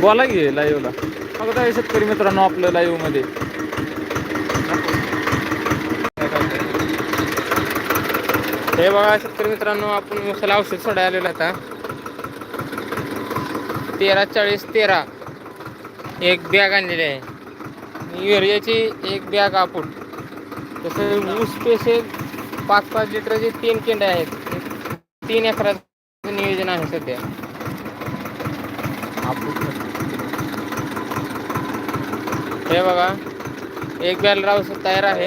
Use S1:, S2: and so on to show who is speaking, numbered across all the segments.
S1: बोला की लाईव्हला मग काय शेतकरी मित्रांनो आपलं लाईव्हमध्ये हे बघा शेतकरी मित्रांनो आपण मसाला औषध सोडायला आलेला आता. तेरा चाळीस तेरा. एक बॅग आणलेली आहे. युरियाची एक बॅग आपण. तसं ऊस पेशे पाच पाच लिटरचे तीन केंडे आहेत. तीन एकरात नियोजन आहे सध्या. हे बघा एक बॅल औषध तयार आहे.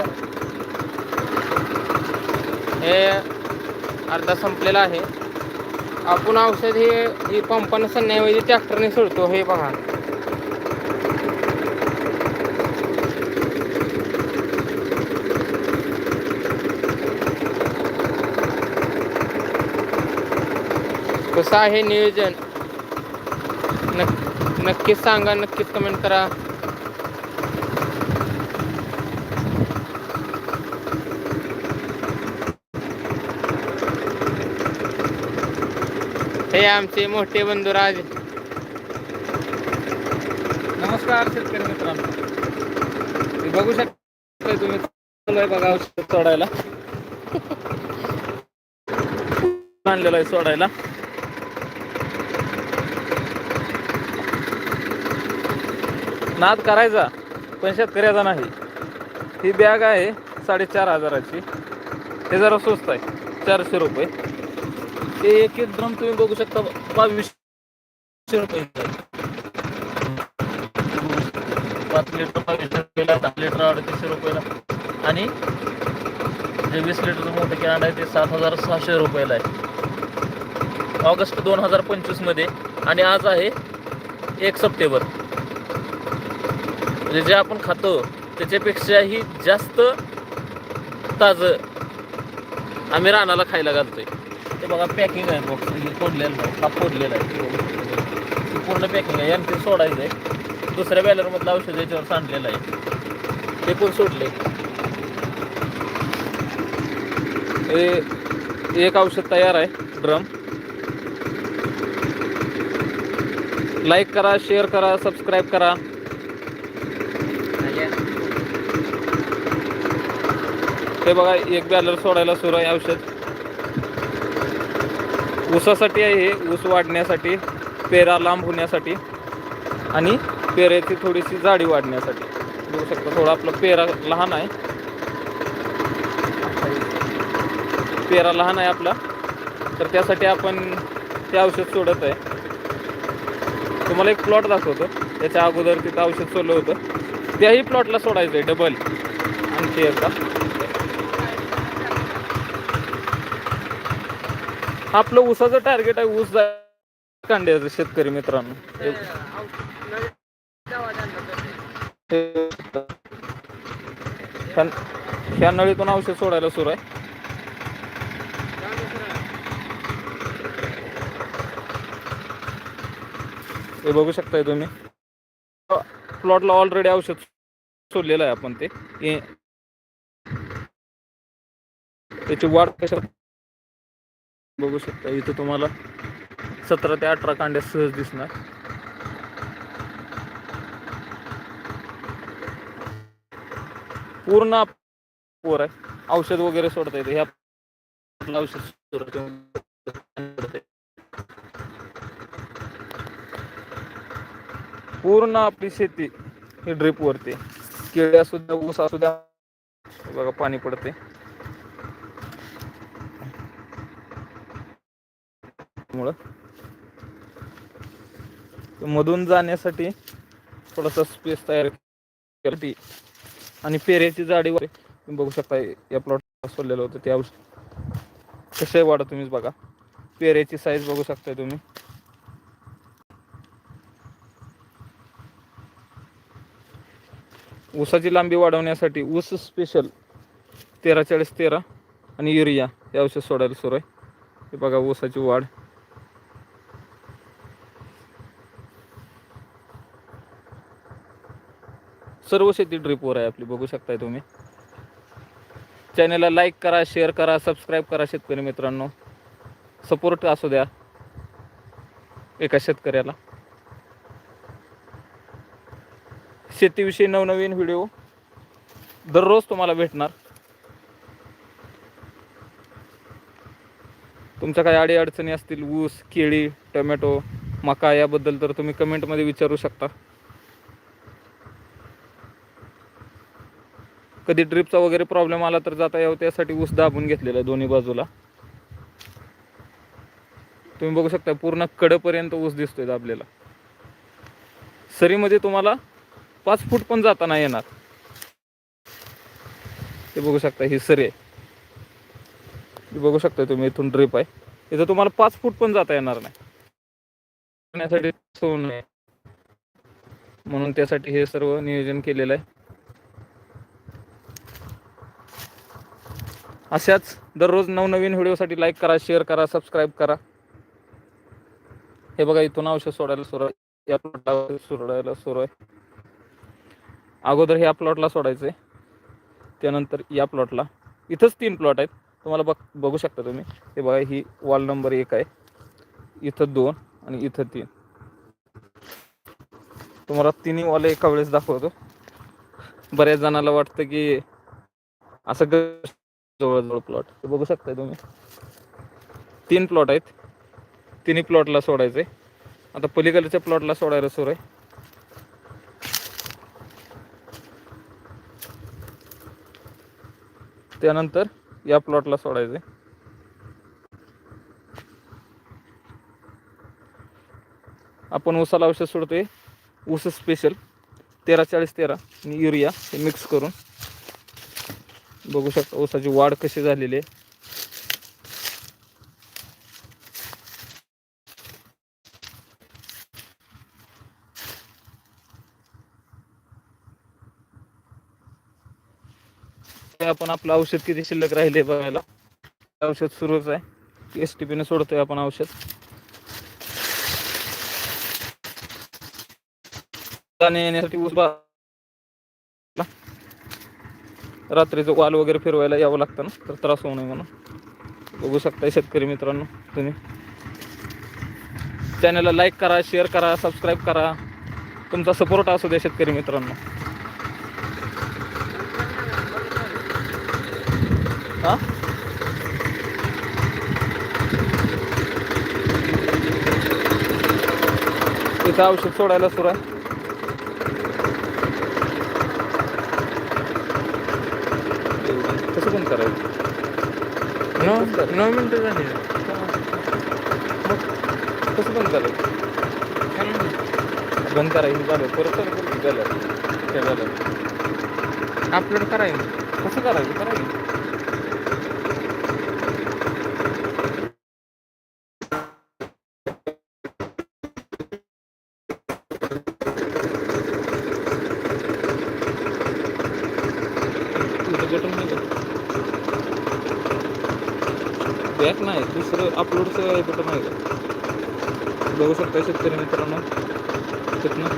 S1: हे अर्धा संपलेला आहे. आपण औषध हे ही पंपानं सन्याऐवजी ट्रॅक्टरने सोडतो हे बघा. कसं आहे नियोजन? नक्क नक्कीच सांगा नक्कीच कमेंट करा. हे आमचे मोठे बंधू राज. नमस्कार शेतकरी मित्रांनो. बघू शकता तुम्ही बघा औषध सोडायला. आणलेलं आहे सोडायला. नाद करायचा पण शेतकऱ्याचा नाही. ही बॅग आहे साडेचार हजाराची. हे जरा स्वस्त आहे चारशे रुपये. ते एक एक ड्रम तुम्ही बघू शकता बावीसशे रुपये. पाच लिटर बावीसशे रुपयाला दहा लिटर अडतीसशे रुपयाला. आणि जे वीस लिटरचं मोठं कॅन आहे ते सात हजार सहाशे रुपयाला आहे. ऑगस्ट दोन हजार पंचवीसमध्ये आणि आज आहे एक सप्टेंबर. म्हणजे जे आपण खातो त्याच्यापेक्षाही जास्त ताजं आम्ही रानाला खायला घालतोय. ते बघा पॅकिंग आहे बॉक्स म्हणजे फोडलेलं आहे हा फोडलेला आहे? पूर्ण पॅकिंग आहे यांचे सोडायचं आहे दुसऱ्या बॅलरमधलं औषध याच्यावर सांडलेलं आहे. ते पण सोडले हे एक औषध तयार आहे ड्रम लाईक करा शेअर करा सबस्क्राईब करा. हे बघा एक बॅलर सोडायला सुरू आहे औषध. ऊसासाठी आहे हे ऊस वाढण्यासाठी पेरा लांब होण्यासाठी आणि पेऱ्याची थोडीशी जाडी वाढण्यासाठी. बघू शकता थोडा आपला पेरा लहान आहे. पेरा लहान आहे आपला. तर त्यासाठी आपण ते औषध सोडत आहे. तुम्हाला एक प्लॉट दाखवतो. त्याच्या अगोदर तिथं औषध सोडलं होतं. त्याही प्लॉटला सोडायचं आहे डबल. आणखी एकदा. आपलं ऊसाचं टार्गेट आहे ऊस कांड्याचं शेतकरी मित्रांनो. ह्या- नळीतून औषध सोडायला सुरू आहे. हे बघू शकताय तुम्ही. प्लॉटला ऑलरेडी औषध सोडलेलं आहे आपण ते. त्याची वाढ कशा बघू शकता इथं तुम्हाला सतरा ते अठरा कांड्या सहज दिसणार. पूर्ण पोर आहे. औषध वगैरे सोडता येते. ह्या औषध पूर्ण आपली शेती ही ड्रिप वरती केळी असू द्या ऊस असू द्या. बघा पाणी पडते मुळं तर मधून जाण्यासाठी थोडासा स्पेस तयार केली आणि पेऱ्याची जाडी वगैरे तुम्ही बघू शकता या प्लॉट सोडलेलं होतं त्या कसे वाढत तुम्हीच बघा. पेऱ्याची साईज बघू शकताय तुम्ही. ऊसाची लांबी वाढवण्यासाठी ऊस स्पेशल तेरा चाळीस तेरा आणि युरिया हे औषध सोडायला सुरू आहे. हे बघा ऊसाची वाढ. सर्व शेती ड्रिपवर आहे आपली. बघू शकताय तुम्ही. चॅनलला लाईक करा शेअर करा सबस्क्राईब करा शेतकरी मित्रांनो. सपोर्ट असू द्या. एका शेतकऱ्याला. शेतीविषयी नवनवीन व्हिडिओ दररोज तुम्हाला भेटणार. तुमच्या काही अडी अडचणी असतील ऊस केळी टोमॅटो मका याबद्दल तर तुम्ही कमेंटमध्ये विचारू शकता. कधी ड्रिपचा वगैरे प्रॉब्लेम आला तर जाता यावं त्यासाठी ऊस दाबून घेतलेला आहे दोन्ही बाजूला. तुम्ही बघू शकता पूर्ण कडपर्यंत ऊस दिसतोय दाबलेला. सरीमध्ये तुम्हाला पाच फूट पण जाताना येणार. ते बघू शकता ही सरी आहे. बघू शकता तुम्ही इथून ड्रिप आहे. इथं तुम्हाला पाच फूट पण जाता येणार नाही. करण्यासाठी म्हणून त्यासाठी हे सर्व नियोजन केलेलं आहे. अशाच दररोज नवनवीन व्हिडिओसाठी लाईक करा शेअर करा सबस्क्राईब करा. हे बघा इथून औषध सोडायला सुरू आहे या प्लॉटला सोडायला सुरू आहे अगोदर ह्या प्लॉटला सोडायचं आहे त्यानंतर या प्लॉटला इथंच तीन प्लॉट आहेत. तुम्हाला बघ बघू शकता तुम्ही. हे बघा ही वॉल नंबर एक आहे. इथं दोन आणि इथं तीन. तुम्हाला तिन्ही वॉल एका वेळेस दाखवतो. बऱ्याच जणाला वाटतं की असं ग- जवळजवळ प्लॉट बघू शकताय तुम्ही. तीन प्लॉट आहेत. तिन्ही प्लॉटला सोडायचे आता पलीकडच्या प्लॉटला सोडायला सुरू आहे. त्यानंतर या प्लॉटला सोडायचं आहे आपण ऊसाला औषध सोडतोय. ऊस स्पेशल तेरा चाळीस तेरा. आणि युरिया हे मिक्स करून. बघू शकता ऊसाची वाढ कशी झालेली आहे. आपण आपलं औषध किती शिल्लक राहिले बघायला. औषध सुरूच आहे. एस टी पीने सोडतोय आपण औषध. येण्यासाठी ऊस रात्रीचं वाल वगैरे फिरवायला यावं लागतं ना? तर त्रास होऊ नये म्हणून. बघू शकता शेतकरी मित्रांनो तुम्ही. चॅनलला लाईक करा शेअर करा सबस्क्राईब करा. तुमचा सपोर्ट असू द्या शेतकरी मित्रांनो. हा? इथं औषध सोडायला सुरू आहे पण करायचं.
S2: नऊ नऊ मिनिटं झाली.
S1: कसं पण करायचं बंद करायचं झालं परत झालं ते झालं.
S2: अपलोड करायचं.
S1: कसं करायचं? करायचं इथं बटन त्यात नाही दुसरं अपलोडचं बटन आहे. का बघू शकता शेतकरी मित्रांनो. तिथनं.